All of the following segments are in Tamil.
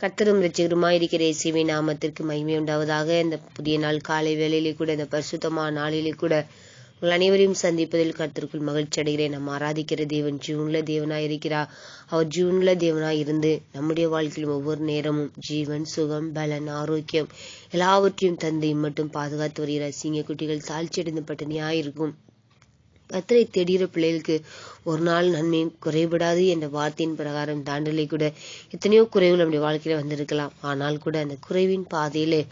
கத்தரும் கர்த்தரும் ரட்சகருமாயிருக்கிற இசைவை நாமத்திற்கு மகிமை உண்டாவதாக. இந்த புதிய நாள் காலை வேளையிலே கூட இந்த பரிசுத்தமான நாளிலே கூட உங்கள் அனைவரையும் சந்திப்பதில் கருத்திற்குள் மகிழ்ச்சி அடைகிறேன். நம்ம ஆராதிக்கிற தேவன் ஜீவனில் தேவனாய் இருக்கிறார். அவர் ஜீவனில் தேவனாய் இருந்து நம்முடைய வாழ்க்கையில் ஒவ்வொரு நேரமும் ஜீவன் சுகம் பலன் ஆரோக்கியம் எல்லாவற்றையும் தந்தை மட்டும் பாதுகாத்து வருகிறார். சிங்க குட்டிகள் தாழ்ச்சியடைந்து பட்டினியாயிருக்கும் கத்தரை தேடுகிற பிள்ளைகளுக்கு ஒரு நாள் நன்மை குறைபடாது என்ற வார்த்தையின் பிரகாரம் தாண்டலை கூட எத்தனையோ குறைவுகள் நம்முடைய வாழ்க்கையில வந்திருக்கலாம். ஆனால் கூட அந்த குறைவின் பாதையிலே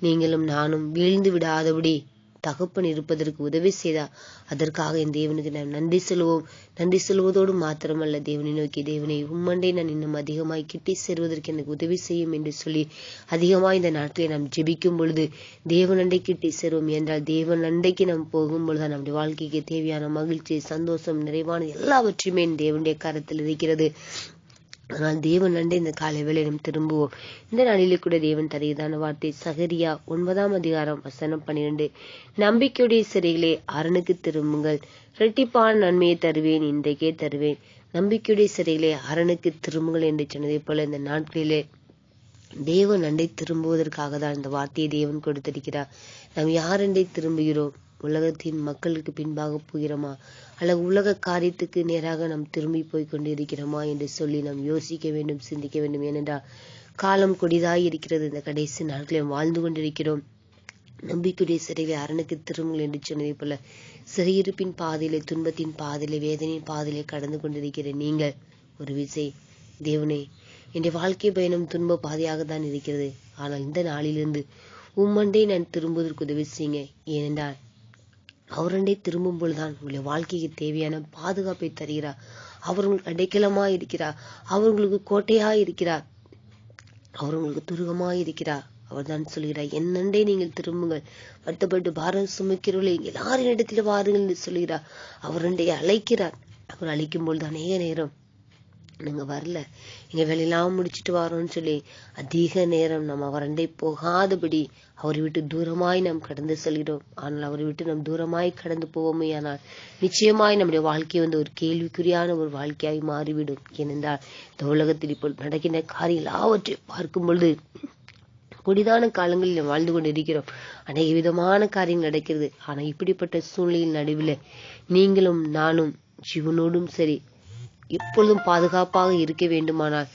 நீங்களும் நானும் வீழ்ந்து விடாதபடி தகப்பன் இருப்பதற்கு உதவி செய்தார் அதற்காக என் தேவனுக்கு நாம் நன்றி செல்வோம் நன்றி செல்வதோடு மாத்திரமல்ல தேவனை நோக்கி தேவனை உம்மண்டை நான் இன்னும் அதிகமாய் கிட்டி சேர்வதற்கு எனக்கு உதவி செய்யும் என்று சொல்லி அதிகமாய் இந்த நாட்களை நாம் ஜெபிக்கும் பொழுது தேவன் அண்டை கிட்டி சேருவோம். என்றால் தேவன் அண்டைக்கு நாம் போகும் பொழுது நம்முடைய வாழ்க்கைக்கு தேவையான மகிழ்ச்சி சந்தோஷம் நிறைவான எல்லாவற்றையுமே என் தேவனுடைய கரத்தில் இருக்கிறது. ஆனால் தேவன் அண்டை இந்த காலை வேளை திரும்புவோம். இந்த நாளிலே கூட தேவன் தருகிறதான வார்த்தை சகரியா ஒன்பதாம் அதிகாரம் வசனம் பன்னிரண்டு. நம்பிக்கையுடைய சிறைகளே அரணுக்கு திரும்புங்கள். இரட்டிப்பான நன்மையை தருவேன் இன்றைக்கே தருவேன். நம்பிக்கையுடைய சிறைகளே அரணுக்கு திரும்புங்கள் என்று சொன்னதை போல இந்த நாட்களிலே தேவன் அண்டை திரும்புவதற்காக தான் இந்த வார்த்தையை தேவன் கொடுத்திருக்கிறார். நாம் யாரண்டை திரும்புகிறோம்? உலகத்தின் மக்களுக்கு பின்பாக போகிறோமா? அல்லது உலக காரியத்துக்கு நேராக நாம் திரும்பி போய் கொண்டிருக்கிறோமா என்று சொல்லி நாம் யோசிக்க வேண்டும் சிந்திக்க வேண்டும். ஏனென்றால் காலம் கொடிதாய் இருக்கிறது. இந்த கடைசி நாட்களில் வாழ்ந்து கொண்டிருக்கிறோம். நம்பிக்கையுடைய சிறையிலே அரணுக்கு திரும்புங்கள் என்று சொன்னதை போல சிறையிருப்பின் பாதையிலே துன்பத்தின் பாதையிலே வேதனையின் பாதையிலே கடந்து கொண்டிருக்கிற நீங்கள் ஒரு விசை தேவனே என்னுடைய வாழ்க்கை பயணம் துன்ப பாதையாக தான் இருக்கிறது. ஆனால் இந்த நாளிலிருந்து உம்மண்டே நான் திரும்புவதற்கு உதவி செய்யுங்க. ஏனென்றால் அவரண்டை திரும்பும் பொழுதுதான் உங்களுடைய வாழ்க்கைக்கு தேவையான பாதுகாப்பை தருகிறார். அவர் உங்களுக்கு அடைக்கலமாய் இருக்கிறார். அவர் உங்களுக்கு இருக்கிறார். அவர் உங்களுக்கு துருகமாய் இருக்கிறார். அவர் தான் சொல்கிறார் என்னண்டே நீங்கள் திரும்புங்கள். வருத்தப்பட்டு பாரம் சுமக்கிறவர்களே எல்லாரின் இடத்துல வாருங்கள் என்று சொல்கிறார். அவரண்டை அழைக்கிறார். அவர் அழைக்கும் பொழுது அநேக நேரம் நாங்கள் வரல. எங்க வேலையெல்லாம் முடிச்சுட்டு வரோம்னு சொல்லி அதிக நேரம் நம்ம அவரண்டை போகாதபடி அவரை விட்டு தூரமாய் நாம் கடந்து செல்கிறோம். ஆனால் அவரை விட்டு நாம் தூரமாய் கடந்து போவோமே ஆனால் நிச்சயமாய் நம்முடைய வாழ்க்கை வந்து ஒரு கேள்விக்குறியான ஒரு வாழ்க்கையாய் மாறிவிடும். ஏனென்றால் இந்த உலகத்தில் இப்போ நடக்கின்ற காரியம் எல்லாவற்றையும் பார்க்கும் பொழுது கொடிதான காலங்களில் வாழ்ந்து கொண்டிருக்கிறோம். அநேக விதமான காரியங்கள் நடக்கிறது. ஆனா இப்படிப்பட்ட சூழ்நிலையின் நடுவில் நீங்களும் நானும் ஜீவனோடும் சரி எப்பொழுதும் பாதுகாப்பாக இருக்க வேண்டுமானால்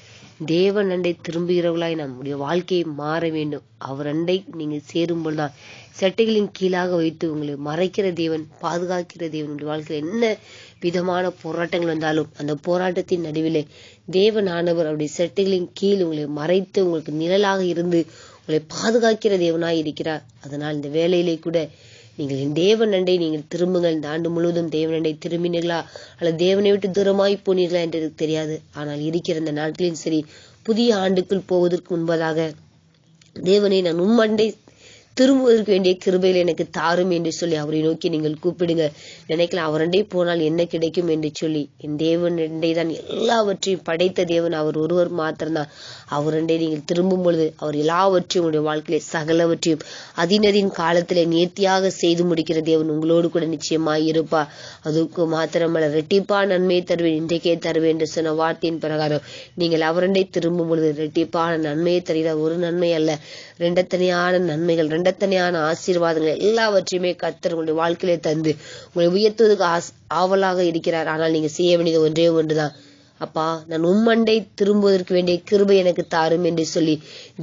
தேவன் அண்டை திரும்புகிறவர்களாய் நம்முடைய வாழ்க்கையை மாற வேண்டும். அவர் அண்டை நீங்க சேரும்போதுதான் செட்டைகளின் கீழாக வைத்து உங்களை மறைக்கிற தேவன் பாதுகாக்கிற தேவன் வாழ்க்கையில் என்ன விதமான போராட்டங்கள் வந்தாலும் அந்த போராட்டத்தின் நடுவிலே தேவனானவர் அவருடைய செட்டைகளின் கீழ் உங்களை மறைத்து உங்களுக்கு நிழலாக இருந்து உங்களை பாதுகாக்கிற தேவனாய் இருக்கிறார். அதனால் இந்த வேலையிலே கூட நீங்கள் தேவன் அண்டை நீங்கள் திரும்புங்கள். இந்த ஆண்டு முழுவதும் தேவன் அண்டை திரும்பினீர்களா? அல்லது தேவனை விட்டு தூரமாய் போனீர்களா என்று எனக்கு தெரியாது. ஆனால் இருக்கிற இந்த நாட்களிலும் சரி புதிய ஆண்டுக்குள் போவதற்கு முன்பதாக தேவனை நான் உம்மண்டை திரும்புவதற்கு வேண்டிய கிருபையில் எனக்கு தாரும் என்று சொல்லி அவரை நோக்கி நீங்கள் கூப்பிடுங்க. நினைக்கலாம் அவரண்டே போனால் என்ன கிடைக்கும் என்று சொல்லி. என் தேவன் தான் எல்லாவற்றையும் படைத்த தேவன். அவர் ஒருவர் மாத்திரம்தான். அவரண்டே நீங்கள் திரும்பும் பொழுது அவர் எல்லாவற்றையும் உங்களுடைய வாழ்க்கையில சகலவற்றையும் அதினதின் காலத்திலே நேர்த்தியாக செய்து முடிக்கிற தேவன் உங்களோடு கூட நிச்சயமாய் இருப்பா அதுக்கு மாத்திரமல்ல ரெட்டிப்பா நன்மையை தருவேன் இன்றைக்கே தருவேன் என்று சொன்ன வார்த்தையின் பிரகாரம் நீங்கள் அவரண்டை திரும்பும் பொழுது ரெட்டிப்பான நன்மையை தருகிறார் ஒரு நன்மை அல்ல. ரெண்டத்தனையான நன்மைகள் ரெண்டத்தனையான ஆசீர்வாதங்கள் எல்லாவற்றையுமே கத்தர் உங்களுடைய வாழ்க்கையிலே தந்து உங்களை உயர்த்துவதற்கு ஆவலாக இருக்கிறார். ஆனால் நீங்க செய்ய வேண்டியது ஒன்றே ஒன்றுதான். அப்பா நான் உம்மண்டை திரும்புவதற்கு வேண்டிய கிருபை எனக்கு தாரும் என்று சொல்லி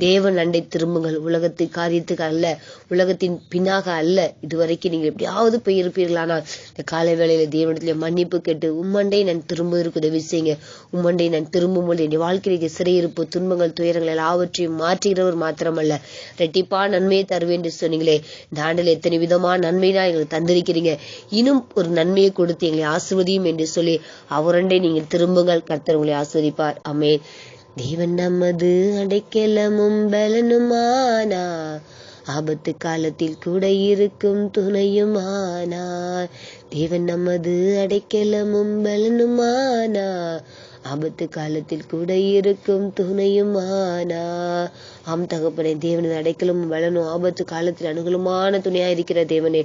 தேவன் அண்டை திரும்புங்கள். உலகத்து காரியத்துக்கு அல்ல உலகத்தின் பின்னாக அல்ல. இதுவரைக்கும் நீங்கள் எப்படியாவது போயிருப்பீர்களானால் இந்த காலை வேளையில தேவனத்திலே மன்னிப்பு கேட்டு உம்மண்டை நான் திரும்புவதற்கு உதவி செய்யுங்க. உம்மண்டை நான் திரும்பும் பொழுது என் வாழ்க்கைக்கு சிறையிருப்பு துன்பங்கள் துயரங்கள் எல்லாவற்றையும் மாற்றுகிறவர் மாத்திரமல்ல. ரெட்டிப்பா நன்மையை தருவேன் என்று சொன்னீங்களே இந்த ஆண்டில் எத்தனை விதமான நன்மைனா எங்களுக்கு தந்திருக்கிறீங்க. இன்னும் ஒரு நன்மையை கொடுத்து எங்களை ஆசிர்வதியும் என்று சொல்லி அவரண்டை நீங்கள் திரும்புங்கள். கர்த்தர் உங்களை ஆஸ்வதிப்பார். அமேன் தேவன் நமது அடைக்கலமும் பலனுமானா. ஆபத்து காலத்தில் கூட இருக்கும் துணையுமானார் தேவன் நமது அடைக்கலமும் பலனுமானா. ஆபத்து காலத்தில் கூட இருக்கும் துணையுமானா. ஆம் தகப்பனே தேவனது அடைக்கலமும் பலனும் ஆபத்து காலத்தில் அனுகூலமான துணையா இருக்கிற தேவனே.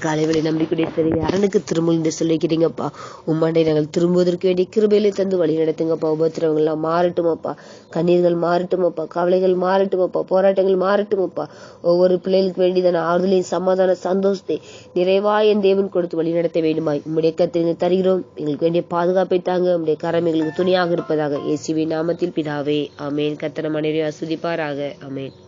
காலைவேளை நம்பிக்கையுடைய சிறிய அரணுக்கு திரும்ப என்று சொல்லிக்கிறீங்கப்பா? உம்மாண்டை நாங்கள் திரும்புவதற்கு வேண்டிய கிருபையிலே தந்து வழி நடத்துங்கப்பா. உபத்திரவங்கள்லாம் எல்லாம் கண்ணீர்கள் மாறட்டுமப்பா. கவலைகள் மாறட்டுமப்பா. போராட்டங்கள் மாறட்டுமப்பா. ஒவ்வொரு பிள்ளைகளுக்கு வேண்டியதான ஆறுதலையும் சமாதான சந்தோஷத்தை நிறைவா என் தேவன் கொடுத்து வழி நடத்த வேண்டுமாய். உம்முடைய கத்திரிங்க தருகிறோம். எங்களுக்கு வேண்டிய பாதுகாப்பை தாங்க. உம்முடைய கரம் எங்களுக்கு துணையாக இருப்பதாக இயேசுவின் நாமத்தில் பிதாவே. அமேன் கத்தன மனைவி அசுதிப்பாராக ஆமேன்.